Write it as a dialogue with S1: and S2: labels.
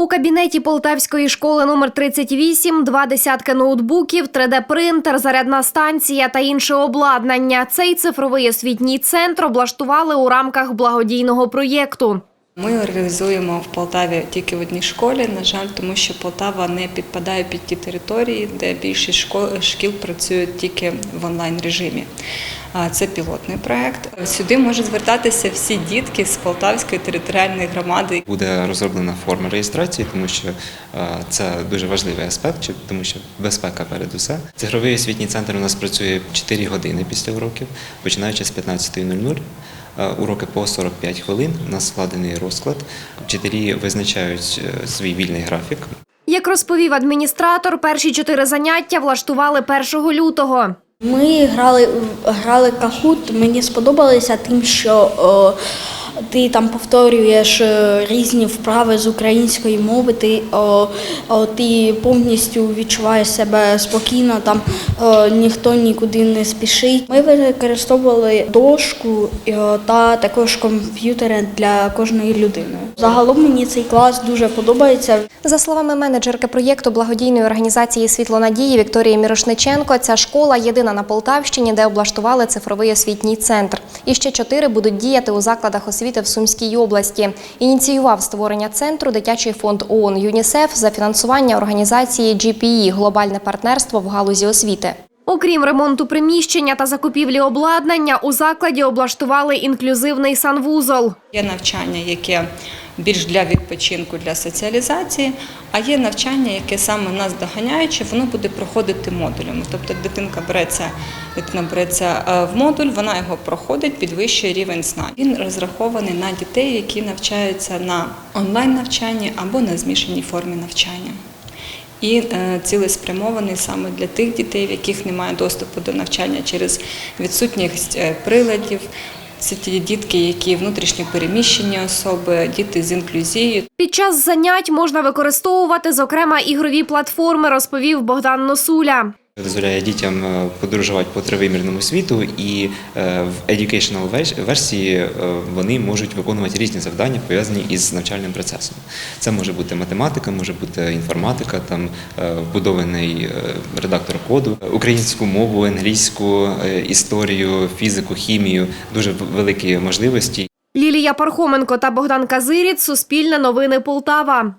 S1: У кабінеті Полтавської школи номер 38 два десятки ноутбуків, 3D-принтер, зарядна станція та інше обладнання. Цей цифровий освітній центр облаштували у рамках благодійного проєкту.
S2: Ми реалізуємо в Полтаві тільки в одній школі, на жаль, тому що Полтава не підпадає під ті території, де більшість школ- шкіл працюють тільки в онлайн режимі. Це пілотний проект. Сюди можуть звертатися всі дітки з Полтавської територіальної громади.
S3: Буде розроблена форма реєстрації, тому що е, це дуже важливий аспект, тому що безпека перед усе. Цифровий освітній центр у нас працює 4 години після уроків, починаючи з 15.00. Е, Уроки по 45 хвилин. У нас складений розклад. Вчителі визначають е, свій вільний графік.
S1: Як розповів адміністратор, перші чотири заняття влаштували 1 лютого.
S4: Ми грали, грали кахут. Мені сподобалося тим, що о, ти там повторюєш е, різні вправи з української мови. Ти, о, о, ти повністю відчуваєш себе спокійно, там о, ніхто нікуди не спішить. Ми використовували дошку о, та також комп'ютери для кожної людини. Загалом мені цей клас дуже подобається.
S1: За словами менеджерки проєкту благодійної організації Світло надії Вікторії Мірошниченко, ця школа єдина на Полтавщині, де облаштували цифровий освітній центр. І ще чотири будуть діяти у закладах освіти в Сумській області. Ініціював створення центру дитячий фонд ООН ЮНІСЕФ за фінансування організації GPE – глобальне партнерство в галузі освіти. Окрім ремонту приміщення та закупівлі обладнання, у закладі облаштували інклюзивний санвузол.
S2: Є навчання, яке більш для відпочинку, для соціалізації, а є навчання, яке саме нас доганяючи, воно буде проходити модулями. Тобто дитинка береться, дитина береться е, в модуль, вона його проходить, підвищує рівень знань. Він розрахований на дітей, які навчаються на онлайн навчанні або на змішаній формі навчання. І е, цілеспрямований саме для тих дітей, в яких немає доступу до навчання через відсутність е, приладів. Це ті дітки, які внутрішньо переміщені особи, діти з інклюзією.
S1: Під час занять можна використовувати, зокрема, ігрові платформи, розповів Богдан Носуля.
S3: Дозволяє дітям е, подорожувати по тривимірному світу, і е, в educational версії е, вони можуть виконувати різні завдання, пов'язані із навчальним процесом. Це може бути математика, може бути інформатика, там вбудований редактор коду, українську мову, англійську, історію, фізику, хімію дуже великі можливості.
S1: Лілія Пархоменко та Богдан Казиріць. Суспільне новини Полтава.